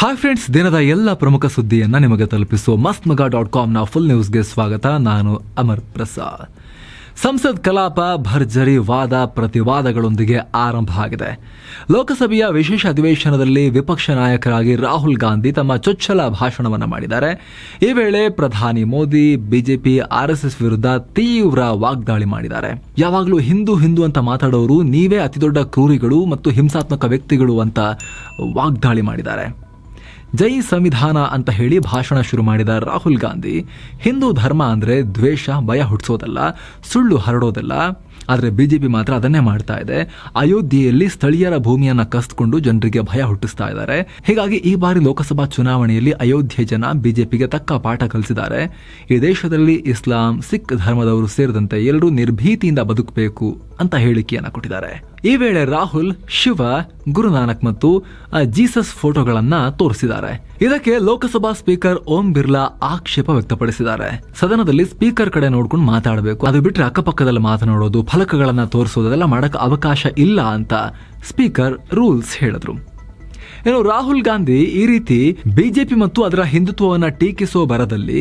Hi friends ದಿನದ ಎಲ್ಲ ಪ್ರಮುಖ ಸುದ್ದಿಯನ್ನು ನಿಮಗೆ ತಲುಪಿಸುವ ಮಸ್ತ್ ಮಗ ಡಾಟ್ ಕಾಮ್ನ ಫುಲ್ ನ್ಯೂಸ್ಗೆ ಸ್ವಾಗತ. ನಾನು ಅಮರ್ ಪ್ರಸಾದ್. ಸಂಸತ್ ಕಲಾಪ, ಭರ್ಜರಿ ವಾದ, ಪ್ರತಿವಾದಗಳೊಂದಿಗೆ ಆರಂಭ ಆಗಿದೆ. ಲೋಕಸಭೆಯ ವಿಶೇಷ ಅಧಿವೇಶನದಲ್ಲಿ ವಿಪಕ್ಷ ನಾಯಕರಾಗಿ ರಾಹುಲ್ ಗಾಂಧಿ ತಮ್ಮ ಚೊಚ್ಚಲ ಭಾಷಣವನ್ನು ಮಾಡಿದ್ದಾರೆ. ಈ ವೇಳೆ ಪ್ರಧಾನಿ ಮೋದಿ, ಬಿಜೆಪಿ ಆರ್ಎಸ್ಎಸ್ ವಿರುದ್ಧ ತೀವ್ರ ವಾಗ್ದಾಳಿ ಮಾಡಿದ್ದಾರೆ. ಯಾವಾಗಲೂ ಹಿಂದೂ ಹಿಂದೂ ಅಂತ ಮಾತಾಡೋರು ನೀವೇ ಅತಿದೊಡ್ಡ ಕ್ರೂರಿಗಳು ಮತ್ತು ಹಿಂಸಾತ್ಮಕ ವ್ಯಕ್ತಿಗಳು ಅಂತ ವಾಗ್ದಾಳಿ ಮಾಡಿದ್ದಾರೆ. ಜೈ ಸಂವಿಧಾನ ಅಂತ ಹೇಳಿ ಭಾಷಣ ಶುರು ಮಾಡಿದ ರಾಹುಲ್ ಗಾಂಧಿ, ಹಿಂದೂ ಧರ್ಮ ಅಂದರೆ ದ್ವೇಷ, ಭಯ ಹುಟ್ಟಿಸೋದಲ್ಲ ಸುಳ್ಳು ಹರಡೋದಲ್ಲ. ಆದರೆ ಬಿಜೆಪಿ ಮಾತ್ರ ಅದನ್ನೇ ಮಾಡ್ತಾ ಇದೆ. ಅಯೋಧ್ಯೆಯಲ್ಲಿ ಸ್ಥಳೀಯರ ಭೂಮಿಯನ್ನು ಕಸ್ತುಕೊಂಡು ಜನರಿಗೆ ಭಯ ಹುಟ್ಟಿಸ್ತಾ ಇದ್ದಾರೆ. ಹೀಗಾಗಿ ಈ ಬಾರಿ ಲೋಕಸಭಾ ಚುನಾವಣೆಯಲ್ಲಿ ಅಯೋಧ್ಯೆ ಜನ ಬಿಜೆಪಿಗೆ ತಕ್ಕ ಪಾಠ ಕಲಿಸಿದ್ದಾರೆ. ಈ ದೇಶದಲ್ಲಿ ಇಸ್ಲಾಂ, ಸಿಖ್ ಧರ್ಮದವರು ಸೇರಿದಂತೆ ಎಲ್ಲರೂ ನಿರ್ಭೀತಿಯಿಂದ ಬದುಕಬೇಕು ಅಂತ ಹೇಳಿಕೆಯನ್ನು ಕೊಟ್ಟಿದ್ದಾರೆ. ಈ ವೇಳೆ ರಾಹುಲ್, ಶಿವ, ಗುರುನಾನಕ್ ಮತ್ತು ಜೀಸಸ್ ಫೋಟೋಗಳನ್ನ ತೋರಿಸಿದ್ದಾರೆ. ಇದಕ್ಕೆ ಲೋಕಸಭಾ ಸ್ಪೀಕರ್ ಓಂ ಬಿರ್ಲಾ ಆಕ್ಷೇಪ ವ್ಯಕ್ತಪಡಿಸಿದ್ದಾರೆ. ಸದನದಲ್ಲಿ ಸ್ಪೀಕರ್ ಕಡೆ ನೋಡ್ಕೊಂಡು ಮಾತಾಡಬೇಕು. ಅದು ಬಿಟ್ರೆ ಅಕ್ಕಪಕ್ಕದಲ್ಲಿ ಮಾತನಾಡೋದು, ಫಲಕಗಳನ್ನ ತೋರಿಸೋದೆಲ್ಲ ಮಾಡಕ್ ಅವಕಾಶ ಇಲ್ಲ ಅಂತ ಸ್ಪೀಕರ್ ರೂಲ್ಸ್ ಹೇಳಿದ್ರು. ಏನು ರಾಹುಲ್ ಗಾಂಧಿ ಈ ರೀತಿ ಬಿಜೆಪಿ ಮತ್ತು ಅದರ ಹಿಂದುತ್ವವನ್ನ ಟೀಕಿಸುವ ಬರದಲ್ಲಿ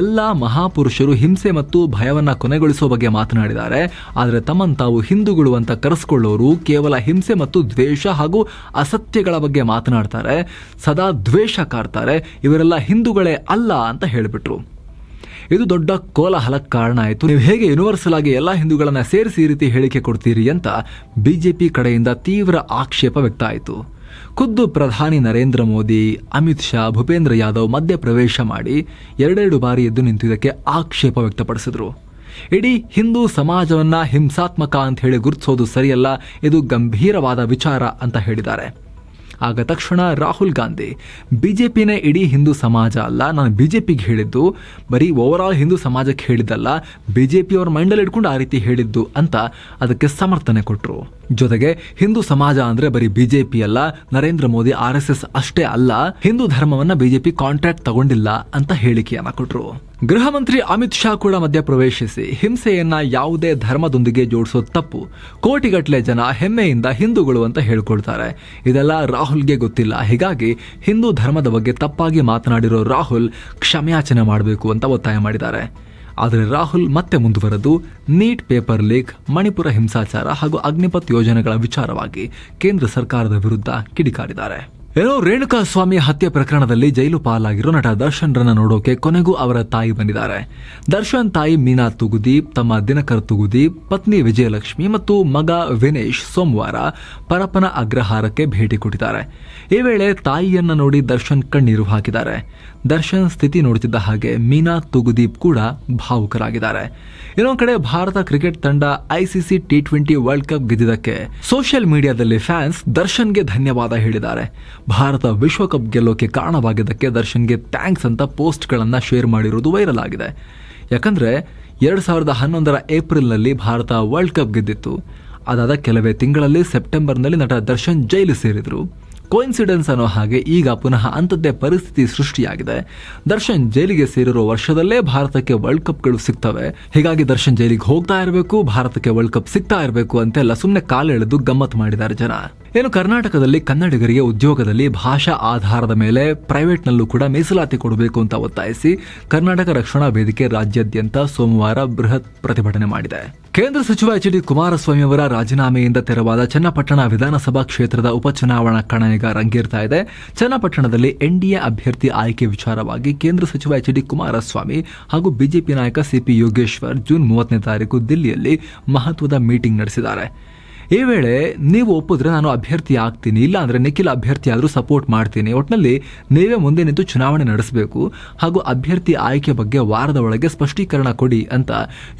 ಎಲ್ಲ ಮಹಾಪುರುಷರು ಹಿಂಸೆ ಮತ್ತು ಭಯವನ್ನ ಕೊನೆಗೊಳಿಸುವ ಬಗ್ಗೆ ಮಾತನಾಡಿದ್ದಾರೆ. ಆದರೆ ತಮ್ಮನ್ನು ತಾವು ಹಿಂದೂಗಳು ಅಂತ ಕರೆಸ್ಕೊಳ್ಳೋರು ಕೇವಲ ಹಿಂಸೆ ಮತ್ತು ದ್ವೇಷ ಹಾಗೂ ಅಸತ್ಯಗಳ ಬಗ್ಗೆ ಮಾತನಾಡ್ತಾರೆ. ಸದಾ ದ್ವೇಷ ಕಾರ್ತಾರೆ ಇವರೆಲ್ಲ ಹಿಂದೂಗಳೇ ಅಲ್ಲ ಅಂತ ಹೇಳಿಬಿಟ್ರು. ಇದು ದೊಡ್ಡ ಕೋಲಾಹಲಕ್ಕೆ ಕಾರಣ ಆಯಿತು. ನೀವು ಹೇಗೆ ಯೂನಿವರ್ಸಲ್ ಆಗಿ ಎಲ್ಲ ಹಿಂದೂಗಳನ್ನು ಸೇರಿಸಿ ಈ ರೀತಿ ಹೇಳಿಕೆ ಕೊಡ್ತೀರಿ ಅಂತ ಬಿಜೆಪಿ ಕಡೆಯಿಂದ ತೀವ್ರ ಆಕ್ಷೇಪ ವ್ಯಕ್ತ ಆಯಿತು. ಖುದ್ದು ಪ್ರಧಾನಿ ನರೇಂದ್ರ ಮೋದಿ, ಅಮಿತ್ ಶಾ, ಭೂಪೇಂದ್ರ ಯಾದವ್ ಮಧ್ಯ ಪ್ರವೇಶ ಮಾಡಿ ಎರಡೆರಡು ಬಾರಿ ಎದ್ದು ನಿಂತಿದ್ದಕ್ಕೆ ಆಕ್ಷೇಪ ವ್ಯಕ್ತಪಡಿಸಿದರು. ಇಡೀ ಹಿಂದೂ ಸಮಾಜವನ್ನು ಹಿಂಸಾತ್ಮಕ ಅಂತ ಹೇಳಿ ಗುರುತಿಸೋದು ಸರಿಯಲ್ಲ, ಇದು ಗಂಭೀರವಾದ ವಿಚಾರ ಅಂತ ಹೇಳಿದ್ದಾರೆ. ಆಗ ತಕ್ಷಣ ರಾಹುಲ್ ಗಾಂಧಿ, ಬಿಜೆಪಿನೇ ಇಡೀ ಹಿಂದೂ ಸಮಾಜ ಅಲ್ಲ, ನಾನು ಬಿಜೆಪಿಗೆ ಹೇಳಿದ್ದು, ಬರೀ ಓವರ್ ಆಲ್ ಹಿಂದೂ ಸಮಾಜಕ್ಕೆ ಹೇಳಿದ್ದಲ್ಲ, ಬಿಜೆಪಿ ಅವ್ರ ಮೈಂಡಲ್ಲಿ ಇಟ್ಕೊಂಡು ಆ ರೀತಿ ಹೇಳಿದ್ದು ಅಂತ ಅದಕ್ಕೆ ಸಮರ್ಥನೆ ಕೊಟ್ಟರು ಜೊತೆಗೆ, ಹಿಂದೂ ಸಮಾಜ ಅಂದ್ರೆ ಬರೀ ಬಿಜೆಪಿ ಅಲ್ಲ, Narendra Modi R S S ಅಷ್ಟೇ ಅಲ್ಲ, ಹಿಂದೂ ಧರ್ಮವನ್ನ ಬಿಜೆಪಿ ಕಾಂಟ್ರಾಕ್ಟ್ ತಗೊಂಡಿಲ್ಲ ಅಂತ ಹೇಳಿಕೆಯನ್ನ ಕೊಟ್ಟರು ಗೃಹ ಮಂತ್ರಿ ಅಮಿತ್ ಶಾ ಕೂಡ ಮಧ್ಯಪ್ರವೇಶಿಸಿ ಹಿಂಸೆಯನ್ನ ಯಾವುದೇ ಧರ್ಮದೊಂದಿಗೆ ಜೋಡಿಸೋದು ತಪ್ಪು ಕೋಟಿಗಟ್ಟಲೆ ಜನ ಹೆಮ್ಮೆಯಿಂದ ಹಿಂದೂಗಳು ಅಂತ ಹೇಳ್ಕೊಳ್ತಾರೆ. ಇದೆಲ್ಲ ರಾಹುಲ್ಗೆ ಗೊತ್ತಿಲ್ಲ. ಹೀಗಾಗಿ ಹಿಂದೂ ಧರ್ಮದ ಬಗ್ಗೆ ತಪ್ಪಾಗಿ ಮಾತನಾಡಿರೋ ರಾಹುಲ್ ಕ್ಷಮೆಯಾಚನೆ ಮಾಡಬೇಕು ಅಂತ ಒತ್ತಾಯ ಮಾಡಿದ್ದಾರೆ. ಆದರೆ ರಾಹುಲ್ ಮತ್ತೆ ಮುಂದುವರೆದು ನೀಟ್ ಪೇಪರ್ ಲೀಕ್, ಮಣಿಪುರ ಹಿಂಸಾಚಾರ ಹಾಗೂ ಅಗ್ನಿಪಥ್ ಯೋಜನೆಗಳ ವಿಚಾರವಾಗಿ ಕೇಂದ್ರ ಸರ್ಕಾರದ ವಿರುದ್ಧ ಕಿಡಿಕಾರಿದ್ದಾರೆ. ಏನೋ ರೇಣುಕಾ ಸ್ವಾಮಿ ಹತ್ಯೆ ಪ್ರಕರಣದಲ್ಲಿ ಜೈಲು ಪಾಲಾಗಿರೋ ನಟ ದರ್ಶನ್ ರನ್ನ ನೋಡೋಕೆ ಕೊನೆಗೂ ಅವರ ತಾಯಿ ಬಂದಿದ್ದಾರೆ. ದರ್ಶನ್ ತಾಯಿ ಮೀನಾ ತುಗುದೀಪ್, ತಮ್ಮ ದಿನಕರ್ ತುಗುದೀಪ್, ಪತ್ನಿ ವಿಜಯಲಕ್ಷ್ಮಿ ಮತ್ತು ಮಗ ವಿನೇಶ್ ಸೋಮವಾರ ಪರಪನ ಅಗ್ರಹಾರಕ್ಕೆ ಭೇಟಿ ಕೊಟ್ಟಿದ್ದಾರೆ. ಈ ವೇಳೆ ತಾಯಿಯನ್ನ ನೋಡಿ ದರ್ಶನ್ ಕಣ್ಣೀರು ಹಾಕಿದ್ದಾರೆ. ದರ್ಶನ್ ಸ್ಥಿತಿ ನೋಡುತ್ತಿದ್ದ ಹಾಗೆ ಮೀನಾ ತುಗುದೀಪ್ ಕೂಡ ಭಾವುಕರಾಗಿದ್ದಾರೆ. ಇನ್ನೊಂದು ಕಡೆ ಭಾರತ ಕ್ರಿಕೆಟ್ ತಂಡ ICC T twenty world cup ಗೆದ್ದಿದ್ದಕ್ಕೆ social ಮೀಡಿಯಾದಲ್ಲಿ ಫ್ಯಾನ್ಸ್ ದರ್ಶನ್ಗೆ ಧನ್ಯವಾದ ಹೇಳಿದ್ದಾರೆ. ಭಾರತ ವಿಶ್ವಕಪ್ ಗೆಲ್ಲೋಕೆ ಕಾರಣವಾಗಿದ್ದಕ್ಕೆ ದರ್ಶನ್ಗೆ ಥ್ಯಾಂಕ್ಸ್ ಅಂತ ಪೋಸ್ಟ್ಗಳನ್ನು ಶೇರ್ ಮಾಡಿರುವುದು ವೈರಲ್ ಆಗಿದೆ. ಯಾಕಂದ್ರೆ ಎರಡು ಸಾವಿರದ ಹನ್ನೊಂದರ ಏಪ್ರಿಲ್ನಲ್ಲಿ ಭಾರತ ವರ್ಲ್ಡ್ ಕಪ್ ಗೆದ್ದಿತ್ತು. ಅದಾದ ಕೆಲವೇ ತಿಂಗಳಲ್ಲಿ ಸೆಪ್ಟೆಂಬರ್ನಲ್ಲಿ ನಟ ದರ್ಶನ್ ಜೈಲು ಸೇರಿದ್ರು. ಕೋಇನ್ಸಿಡೆನ್ಸ್ ಅನ್ನೋ ಹಾಗೆ ಈಗ ಪುನಃ ಅಂಥದ್ದೇ ಪರಿಸ್ಥಿತಿ ಸೃಷ್ಟಿಯಾಗಿದೆ. ದರ್ಶನ್ ಜೈಲಿಗೆ ಸೇರಿರೋ ವರ್ಷದಲ್ಲೇ ಭಾರತಕ್ಕೆ ವರ್ಲ್ಡ್ ಕಪ್ಗಳು ಸಿಗ್ತವೆ. ಹೀಗಾಗಿ ದರ್ಶನ್ ಜೈಲಿಗೆ ಹೋಗ್ತಾ ಇರಬೇಕು, ಭಾರತಕ್ಕೆ ವರ್ಲ್ಡ್ ಕಪ್ ಸಿಗ್ತಾ ಇರಬೇಕು ಅಂತೆಲ್ಲ ಸುಮ್ಮನೆ ಕಾಲೆಳೆದು ಗಮ್ಮತ್ ಮಾಡಿದ್ದಾರೆ ಜನ. ಏನು ಕರ್ನಾಟಕದಲ್ಲಿ ಕನ್ನಡಿಗರಿಗೆ ಉದ್ಯೋಗದಲ್ಲಿ ಭಾಷಾ ಆಧಾರದ ಮೇಲೆ ಪ್ರೈವೇಟ್ನಲ್ಲೂ ಕೂಡ ಮೀಸಲಾತಿ ಕೊಡಬೇಕು ಅಂತ ಒತ್ತಾಯಿಸಿ ಕರ್ನಾಟಕ ರಕ್ಷಣಾ ವೇದಿಕೆ ರಾಜ್ಯಾದ್ಯಂತ ಸೋಮವಾರ ಬೃಹತ್ ಪ್ರತಿಭಟನೆ ಮಾಡಿದೆ. ಕೇಂದ್ರ ಸಚಿವ ಎಚ್ ಡಿ ಕುಮಾರಸ್ವಾಮಿ ಅವರ ರಾಜೀನಾಮೆಯಿಂದ ತೆರವಾದ ಚನ್ನಪಟ್ಟಣ ವಿಧಾನಸಭಾ ಕ್ಷೇತ್ರದ ಉಪಚುನಾವಣಾ ಕಣ ಈಗ ರಂಗೇರ್ತಾ ಇದೆ. ಚನ್ನಪಟ್ಟಣದಲ್ಲಿ ಎನ್ಡಿಎ ಅಭ್ಯರ್ಥಿ ಆಯ್ಕೆ ವಿಚಾರವಾಗಿ ಕೇಂದ್ರ ಸಚಿವ ಎಚ್ ಡಿ ಕುಮಾರಸ್ವಾಮಿ ಹಾಗೂ ಬಿಜೆಪಿ ನಾಯಕ ಸಿಪಿ ಯೋಗೇಶ್ವರ್ ಜೂನ್ ಮೂವತ್ತನೇ ತಾರೀಕು ದಿಲ್ಲಿಯಲ್ಲಿ ಮಹತ್ವದ ಮೀಟಿಂಗ್ ನಡೆಸಿದ್ದಾರೆ. ಈ ವೇಳೆ ನೀವು ಒಪ್ಪಿದ್ರೆ ನಾನು ಅಭ್ಯರ್ಥಿ ಆಗ್ತೀನಿ ಇಲ್ಲ ಅಂದ್ರೆ ನಿಖಿಲ್ ಅಭ್ಯರ್ಥಿ ಆದರೂ ಸಪೋರ್ಟ್ ಮಾಡ್ತೀನಿ. ಒಟ್ಟಿನಲ್ಲಿ ನೀವೇ ಮುಂದೆ ನಿಂತು ಚುನಾವಣೆ ನಡೆಸಬೇಕು. ಹಾಗೂ ಅಭ್ಯರ್ಥಿ ಆಯ್ಕೆ ಬಗ್ಗೆ ವಾರದ ಒಳಗೆ ಸ್ಪಷ್ಟೀಕರಣ ಕೊಡಿ ಅಂತ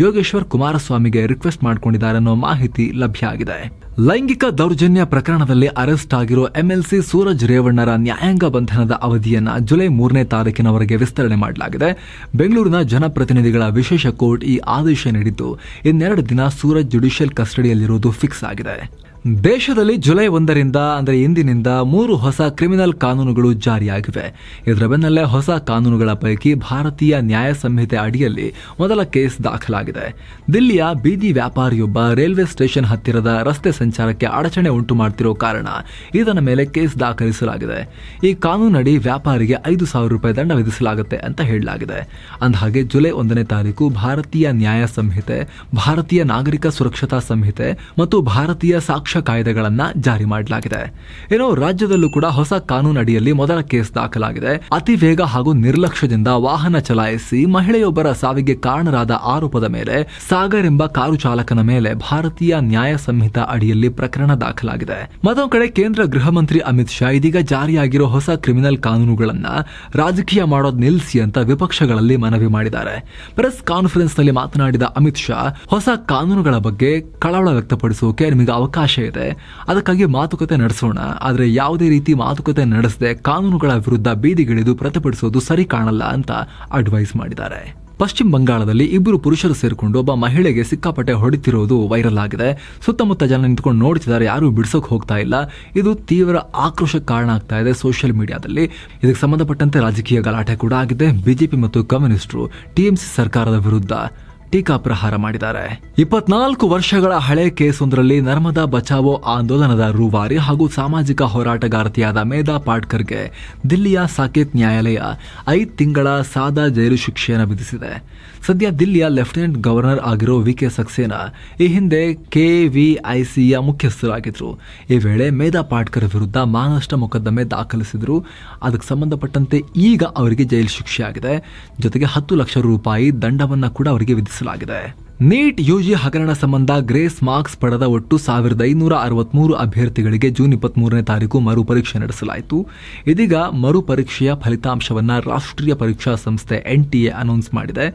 ಯೋಗೇಶ್ವರ್ ಕುಮಾರಸ್ವಾಮಿಗೆ ರಿಕ್ವೆಸ್ಟ್ ಮಾಡ್ಕೊಂಡಿದ್ದಾರೆ ಅನ್ನೋ ಮಾಹಿತಿ ಲಭ್ಯ ಆಗಿದೆ. ಲೈಂಗಿಕ ದೌರ್ಜನ್ಯ ಪ್ರಕರಣದಲ್ಲಿ ಅರೆಸ್ಟ್ ಆಗಿರೋ ಎಂಎಲ್ಸಿ ಸೂರಜ್ ರೇವಣ್ಣರ ನ್ಯಾಯಾಂಗ ಬಂಧನದ ಅವಧಿಯನ್ನು ಜುಲೈ ಮೂರನೇ ತಾರೀಕಿನವರೆಗೆ ವಿಸ್ತರಣೆ ಮಾಡಲಾಗಿದೆ. ಬೆಂಗಳೂರಿನ ಜನಪ್ರತಿನಿಧಿಗಳ ವಿಶೇಷ ಕೋರ್ಟ್ ಈ ಆದೇಶ ನೀಡಿದ್ದು, ಇನ್ನೆರಡು ದಿನ ಸೂರಜ್ ಜುಡಿಷಿಯಲ್ ಕಸ್ಟಡಿಯಲ್ಲಿರುವುದು ಫಿಕ್ಸ್ ಆಗಿದೆ. ದೇಶದಲ್ಲಿ ಜುಲೈ ಒಂದರಿಂದ, ಅಂದರೆ ಇಂದಿನಿಂದ ಮೂರು ಹೊಸ ಕ್ರಿಮಿನಲ್ ಕಾನೂನುಗಳು ಜಾರಿಯಾಗಿವೆ. ಇದರ ಬೆನ್ನಲ್ಲೇ ಹೊಸ ಕಾನೂನುಗಳ ಪೈಕಿ ಭಾರತೀಯ ನ್ಯಾಯ ಸಂಹಿತೆ ಅಡಿಯಲ್ಲಿ ಮೊದಲ ಕೇಸ್ ದಾಖಲಾಗಿದೆ. ದಿಲ್ಲಿಯ ಬೀದಿ ವ್ಯಾಪಾರಿಯೊಬ್ಬ ರೈಲ್ವೆ ಸ್ಟೇಷನ್ ಹತ್ತಿರದ ರಸ್ತೆ ಸಂಚಾರಕ್ಕೆ ಅಡಚಣೆ ಉಂಟು ಮಾಡ್ತಿರೋ ಕಾರಣ ಇದನ್ನ ಮೇಲೆ ಕೇಸ್ ದಾಖಲಿಸಲಾಗಿದೆ. ಈ ಕಾನೂನಡಿ ವ್ಯಾಪಾರಿಗೆ ಐದು ಸಾವಿರ ರೂಪಾಯಿ ದಂಡ ವಿಧಿಸಲಾಗುತ್ತೆ ಅಂತ ಹೇಳಲಾಗಿದೆ. ಅಂದಹಾಗೆ ಜುಲೈ ಒಂದನೇ ತಾರೀಕು ಭಾರತೀಯ ನ್ಯಾಯ ಸಂಹಿತೆ, ಭಾರತೀಯ ನಾಗರಿಕ ಸುರಕ್ಷತಾ ಸಂಹಿತೆ ಮತ್ತು ಭಾರತೀಯ ಸಾಕ್ಷ್ಯ ಕಾಯ್ದೆಗಳನ್ನ ಜಾರಿ ಮಾಡಲಾಗಿದೆ. ಏನೋ ರಾಜ್ಯದಲ್ಲೂ ಕೂಡ ಹೊಸ ಕಾನೂನು ಅಡಿಯಲ್ಲಿ ಮೊದಲ ಕೇಸ್ ದಾಖಲಾಗಿದೆ. ಅತಿ ವೇಗ ಹಾಗೂ ನಿರ್ಲಕ್ಷ್ಯದಿಂದ ವಾಹನ ಚಲಾಯಿಸಿ ಮಹಿಳೆಯೊಬ್ಬರ ಸಾವಿಗೆ ಕಾರಣರಾದ ಆರೋಪದ ಮೇಲೆ ಸಾಗರ್ ಎಂಬ ಕಾರು ಚಾಲಕನ ಮೇಲೆ ಭಾರತೀಯ ನ್ಯಾಯ ಸಂಹಿತ ಅಡಿಯಲ್ಲಿ ಪ್ರಕರಣ ದಾಖಲಾಗಿದೆ. ಮತ್ತೊಂದು ಕಡೆ ಕೇಂದ್ರ ಗೃಹ ಮಂತ್ರಿ ಅಮಿತ್ ಶಾ ಇದೀಗ ಜಾರಿಯಾಗಿರೋ ಹೊಸ ಕ್ರಿಮಿನಲ್ ಕಾನೂನುಗಳನ್ನ ರಾಜಕೀಯ ಮಾಡೋದ್ ನಿಲ್ಲಿಸಿ ಅಂತ ವಿಪಕ್ಷಗಳಲ್ಲಿ ಮನವಿ ಮಾಡಿದ್ದಾರೆ. ಪ್ರೆಸ್ ಕಾನ್ಫರೆನ್ಸ್ನಲ್ಲಿ ಮಾತನಾಡಿದ ಅಮಿತ್ ಶಾ, ಹೊಸ ಕಾನೂನುಗಳ ಬಗ್ಗೆ ಕಳವಳ ವ್ಯಕ್ತಪಡಿಸೋಕೆ ನಿಮಗೆ ಅವಕಾಶ ಇದೆ. ಅದಕ್ಕಾಗಿ ಮಾತುಕತೆ ನಡೆಸೋಣ. ಆದರೆ ಯಾವುದೇ ರೀತಿ ಮಾತುಕತೆ ನಡೆಸದೆ ಕಾನೂನುಗಳ ವಿರುದ್ಧ ಬೀದಿಗಿಳಿದು ಪ್ರತಿಭಟಿಸೋದು ಸರಿ ಕಾಣಲ್ಲ ಅಂತ ಅಡ್ವೈಸ್ ಮಾಡಿದ್ದಾರೆ. ಪಶ್ಚಿಮ ಬಂಗಾಳದಲ್ಲಿ ಇಬ್ಬರು ಪುರುಷರು ಸೇರಿಕೊಂಡು ಒಬ್ಬ ಮಹಿಳೆಗೆ ಸಿಕ್ಕಾಪಟ್ಟೆ ಹೊಡಿತಿರೋದು ವೈರಲ್ ಆಗಿದೆ. ಸುತ್ತಮುತ್ತ ಜನ ನಿಂತ್ಕೊಂಡು ನೋಡ್ತಿದ್ದಾರೆ, ಯಾರು ಬಿಡಿಸೋಕೆ ಹೋಗ್ತಾ ಇಲ್ಲ. ಇದು ತೀವ್ರ ಆಕ್ರೋಶಕ್ಕೆ ಕಾರಣ ಆಗ್ತಾ ಇದೆ ಸೋಷಿಯಲ್ ಮೀಡಿಯಾದಲ್ಲಿ. ಇದಕ್ಕೆ ಸಂಬಂಧಪಟ್ಟಂತೆ ರಾಜಕೀಯ ಗಲಾಟೆ ಕೂಡ ಆಗಿದೆ. ಬಿಜೆಪಿ ಮತ್ತು ಕಮ್ಯುನಿಸ್ಟ್ರು ಟಿಎಂಸಿ ಸರ್ಕಾರದ ವಿರುದ್ಧ ಟೀಕಾ ಪ್ರಹಾರ ಮಾಡಿದ್ದಾರೆ. ಇಪ್ಪತ್ನಾಲ್ಕು ವರ್ಷಗಳ ಹಳೆ ಕೇಸೊಂದರಲ್ಲಿ ನರ್ಮದಾ ಬಚಾವೋ ಆಂದೋಲನದ ರೂವಾರಿ ಹಾಗೂ ಸಾಮಾಜಿಕ ಹೋರಾಟಗಾರ್ತಿಯಾದ ಮೇಧಾ ಪಾಟ್ಕರ್ಗೆ ದಿಲ್ಲಿಯ ಸಾಕೇತ್ ನ್ಯಾಯಾಲಯ ಐದು ತಿಂಗಳ ಸಾದಾ ಜೈಲು ಶಿಕ್ಷೆಯನ್ನು ವಿಧಿಸಿದೆ. ಸದ್ಯ ದಿಲ್ಲಿಯ ಲೆಫ್ಟಿನೆಂಟ್ ಗವರ್ನರ್ ಆಗಿರೋ ವಿ ಕೆ ಸಕ್ಸೇನಾ ಈ ಹಿಂದೆ ಕೆವಿಐಸಿಯ ಮುಖ್ಯಸ್ಥರಾಗಿದ್ದರು ಈ ವೇಳೆ ಮೇಧಾ ಪಾಟ್ಕರ್ ವಿರುದ್ಧ ಮಾನಷ್ಟ ಮೊಕದ್ದಮೆ ದಾಖಲಿಸಿದ್ರು. ಅದಕ್ಕೆ ಸಂಬಂಧಪಟ್ಟಂತೆ ಈಗ ಅವರಿಗೆ ಜೈಲು ಶಿಕ್ಷೆ ಆಗಿದೆ ಜೊತೆಗೆ ಹತ್ತು ಲಕ್ಷ ರೂಪಾಯಿ ದಂಡವನ್ನ ಕೂಡ ಅವರಿಗೆ ವಿಧಿಸಲಾಗಿದೆ ನೀಟ್ ಯುಜಿ ಹಗರಣ ಸಂಬಂಧ ಗ್ರೇಸ್ ಮಾರ್ಕ್ಸ್ ಪಡೆದ ಒಟ್ಟು ಸಾವಿರದ ಐನೂರ ಅರವತ್ಮೂರು ಅಭ್ಯರ್ಥಿಗಳಿಗೆ ಜೂನ್ ಇಪ್ಪತ್ಮೂರನೇ ತಾರೀಕು ಮರುಪರೀಕ್ಷೆ ನಡೆಸಲಾಯಿತು. ಇದೀಗ ಮರುಪರೀಕ್ಷೆಯ ಫಲಿತಾಂಶವನ್ನು ರಾಷ್ಟ್ರೀಯ ಪರೀಕ್ಷಾ ಸಂಸ್ಥೆ ಎನ್ಟಿಎ ಅನೌನ್ಸ್ ಮಾಡಿದೆ.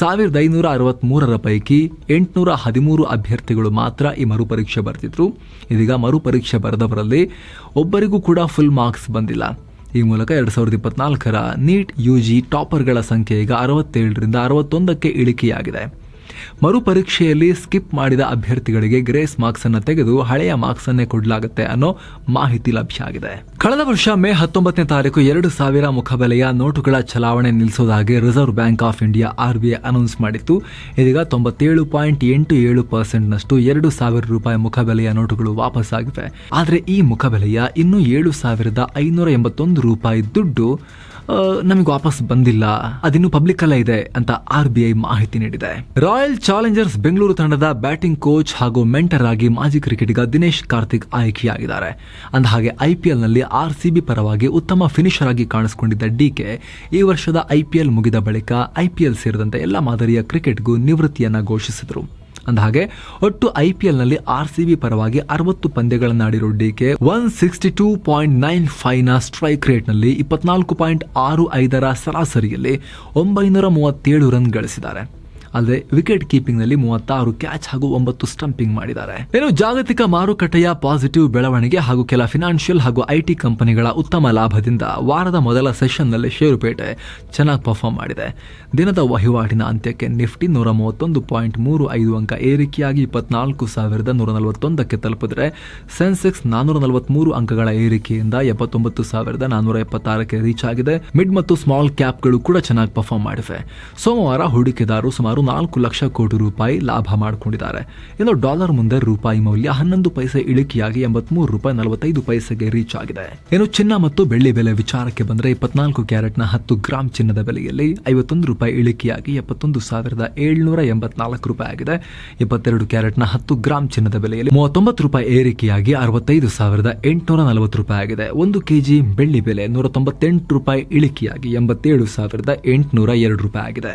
ಸಾವಿರದ ಐನೂರ ಅರವತ್ಮೂರರ ಪೈಕಿ ಎಂಟುನೂರ ಹದಿಮೂರು ಅಭ್ಯರ್ಥಿಗಳು ಮಾತ್ರ ಈ ಮರುಪರೀಕ್ಷೆ ಬರೆದಿದ್ರು. ಇದೀಗ ಮರುಪರೀಕ್ಷೆ ಬರೆದವರಲ್ಲಿ ಒಬ್ಬರಿಗೂ ಕೂಡ ಫುಲ್ ಮಾರ್ಕ್ಸ್ ಬಂದಿಲ್ಲ. ಈ ಮೂಲಕ ಎರಡ್ ಸಾವಿರದ ಇಪ್ಪತ್ನಾಲ್ಕರ ನೀಟ್ ಯುಜಿ ಟಾಪರ್ಗಳ ಸಂಖ್ಯೆ ಈಗ ಅರವತ್ತೇಳರಿಂದ ಅರವತ್ತೊಂದಕ್ಕೆ ಇಳಿಕೆಯಾಗಿದೆ. ಮರುಪರೀಕ್ಷೆಯಲ್ಲಿ ಸ್ಕಿಪ್ ಮಾಡಿದ ಅಭ್ಯರ್ಥಿಗಳಿಗೆ ಗ್ರೇಸ್ ಮಾರ್ಕ್ಸ್ ಅನ್ನು ತೆಗೆದು ಹಳೆಯ ಮಾರ್ಕ್ಸ್ ಅನ್ನೇ ಕೊಡಲಾಗುತ್ತೆ ಅನ್ನೋ ಮಾಹಿತಿ ಲಭ್ಯ ಆಗಿದೆ. ಕಳೆದ ವರ್ಷ ಮೇ ಹತ್ತೊಂಬತ್ತನೇ ತಾರೀಕು ಎರಡು ಸಾವಿರ ಮುಖಬೆಲೆಯ ನೋಟುಗಳ ಚಲಾವಣೆ ನಿಲ್ಲಿಸೋದಾಗಿ Reserve Bank of India RBI announce ಮಾಡಿತ್ತು. ಇದೀಗ ತೊಂಬತ್ತೇಳು ಪಾಯಿಂಟ್ ಎಂಟು ಏಳು ಪರ್ಸೆಂಟ್ನಷ್ಟು ಎರಡು ಸಾವಿರ ರೂಪಾಯಿ ಮುಖಬೆಲೆಯ ನೋಟುಗಳು ವಾಪಸ್ ಆಗಿವೆ ಆದರೆ ಈ ಮುಖಬೆಲೆಯ ಇನ್ನೂ ಏಳು ಸಾವಿರದ ಐನೂರ ಎಂಬತ್ತೊಂದು ರೂಪಾಯಿ ದುಡ್ಡು ನಮಗೆ ವಾಪಸ್ ಬಂದಿಲ್ಲ. ಅದಿನ್ನು ಪಬ್ಲಿಕ್ ಅಲ್ಲ ಇದೆ ಅಂತ ಆರ್ ಬಿ ಐ ಮಾಹಿತಿ ನೀಡಿದೆ. ರಾಯಲ್ ಚಾಲೆಂಜರ್ಸ್ ಬೆಂಗಳೂರು ತಂಡದ ಬ್ಯಾಟಿಂಗ್ ಕೋಚ್ ಹಾಗೂ ಮೆಂಟರ್ ಆಗಿ ಮಾಜಿ ಕ್ರಿಕೆಟಿಗ ದಿನೇಶ್ ಕಾರ್ತಿಕ್ ಆಯ್ಕೆಯಾಗಿದ್ದಾರೆ. ಅಂದಹಾಗೆ ಐಪಿಎಲ್ನಲ್ಲಿ ಆರ್ ಸಿಬಿ ಪರವಾಗಿ ಉತ್ತಮ ಫಿನಿಷರ್ ಆಗಿ ಕಾಣಿಸಿಕೊಂಡಿದ್ದ ಡಿಕೆ ಈ ವರ್ಷದ ಐಪಿಎಲ್ ಮುಗಿದ ಬಳಿಕ ಐಪಿಎಲ್ ಸೇರಿದಂತೆ ಎಲ್ಲ ಮಾದರಿಯ ಕ್ರಿಕೆಟ್ಗೂ ನಿವೃತ್ತಿಯನ್ನ ಘೋಷಿಸಿದರು. ಅಂದಹಾಗೆ ಒಟ್ಟು ಐ ಪಿ ಎಲ್ನಲ್ಲಿ ಆರ್ ಸಿ ಬಿ ಪರವಾಗಿ ಅರವತ್ತು ಪಂದ್ಯಗಳನ್ನಾಡಿರೋ DK one sixty two point nine ಫೈವ್ನ strike ರೇಟ್ನಲ್ಲಿ ಇಪ್ಪತ್ನಾಲ್ಕು ಪಾಯಿಂಟ್ ಆರು ಐದರ ಸರಾಸರಿಯಲ್ಲಿ ಒಂಬೈನೂರ ಮೂವತ್ತೇಳು ರನ್ ಗಳಿಸಿದ್ದಾರೆ. ಅಲ್ಲದೆ ವಿಕೆಟ್ ಕೀಪಿಂಗ್ನಲ್ಲಿ ಮೂವತ್ತಾರು ಕ್ಯಾಚ್ ಹಾಗೂ ಒಂಬತ್ತು ಸ್ಟಂಪಿಂಗ್ ಮಾಡಿದ್ದಾರೆ. ಇನ್ನು ಜಾಗತಿಕ ಮಾರುಕಟ್ಟೆಯ ಪಾಸಿಟಿವ್ ಬೆಳವಣಿಗೆ ಹಾಗೂ ಕೆಲ ಫಿನಾನ್ಷಿಯಲ್ ಹಾಗೂ ಐಟಿ ಕಂಪನಿಗಳ ಉತ್ತಮ ಲಾಭದಿಂದ ವಾರದ ಮೊದಲ ಸೆಷನ್ನಲ್ಲಿ ಷೇರುಪೇಟೆ ಚೆನ್ನಾಗಿ ಪರ್ಫಾರ್ಮ್ ಮಾಡಿದೆ. ದಿನದ ವಹಿವಾಟಿನ ಅಂತ್ಯಕ್ಕೆ ನಿಫ್ಟಿ ನೂರ ಮೂವತ್ತೊಂದು ಪಾಯಿಂಟ್ ಮೂರು ಐದು ಅಂಕ ಏರಿಕೆಯಾಗಿ ಇಪ್ಪತ್ನಾಲ್ಕು ಸಾವಿರದ ನೂರ ನಲವತ್ತೊಂದಕ್ಕೆ ತಲುಪಿದರೆ ಸೆನ್ಸೆಕ್ಸ್ ನಾನೂರ ನಲವತ್ಮೂರು ಅಂಕಗಳ ಏರಿಕೆಯಿಂದ ಎಪ್ಪತ್ತೊಂಬತ್ತು ಸಾವಿರದ ನಾನೂರ ಎಪ್ಪತ್ತಾರಕ್ಕೆ ರೀಚ್ ಆಗಿದೆ. ಮಿಡ್ ಮತ್ತು ಸ್ಮಾಲ್ ಕ್ಯಾಪ್ಗಳು ಕೂಡ ಚೆನ್ನಾಗಿ ಪರ್ಫಾರ್ಮ್ ಮಾಡಿವೆ. ಸೋಮವಾರ ಹೂಡಿಕೆದಾರರು ಸುಮಾರು ನಾಲ್ಕು ಲಕ್ಷ ಕೋಟಿ ರೂಪಾಯಿ ಲಾಭ ಮಾಡಿಕೊಂಡಿದ್ದಾರೆ. ಇನ್ನು ಡಾಲರ್ ಮುಂದೆ ರೂಪಾಯಿ ಮೌಲ್ಯ ಹನ್ನೊಂದು ಪೈಸೆ ಇಳಿಕೆಯಾಗಿ ಎಂಬತ್ಮೂರು ರೂಪಾಯಿ ನಲವತ್ತೈದು ಪೈಸೆಗೆ ರೀಚ್ ಆಗಿದೆ. ಇನ್ನು ಚಿನ್ನ ಮತ್ತು ಬೆಳ್ಳಿ ಬೆಲೆ ವಿಚಾರಕ್ಕೆ ಬಂದರೆ ಇಪ್ಪತ್ನಾಲ್ಕು ಕ್ಯಾರೆಟ್ನ ಹತ್ತು ಗ್ರಾಮ್ ಚಿನ್ನದ ಬೆಲೆಯಲ್ಲಿ ಐವತ್ತೊಂದು ರೂಪಾಯಿ ಇಳಿಕೆಯಾಗಿ ಎಪ್ಪತ್ತೊಂದು ಸಾವಿರದ ಏಳ್ನೂರ ಎಂಬತ್ನಾಲ್ಕು ರೂಪಾಯಿ ಆಗಿದೆ. ಇಪ್ಪತ್ತೆರಡು ಕ್ಯಾರೆಟ್ನ ಹತ್ತು ಗ್ರಾಮ್ ಚಿನ್ನದ ಬೆಲೆಯಲ್ಲಿ ಮೂವತ್ತೊಂಬತ್ತು ರೂಪಾಯಿ ಏರಿಕೆಯಾಗಿ ಅರವತ್ತೈದು ಸಾವಿರದ ಎಂಟುನೂರ ನಲವತ್ತು ರೂಪಾಯಿ ಆಗಿದೆ. ಒಂದು ಕೆಜಿ ಬೆಳ್ಳಿ ಬೆಲೆ ನೂರ ತೊಂಬತ್ತೆಂಟು ರೂಪಾಯಿ ಇಳಿಕೆಯಾಗಿ ಎಂಬತ್ತೇಳು ಸಾವಿರದ ಎಂಟುನೂರ ಎರಡು ರೂಪಾಯಿ ಆಗಿದೆ.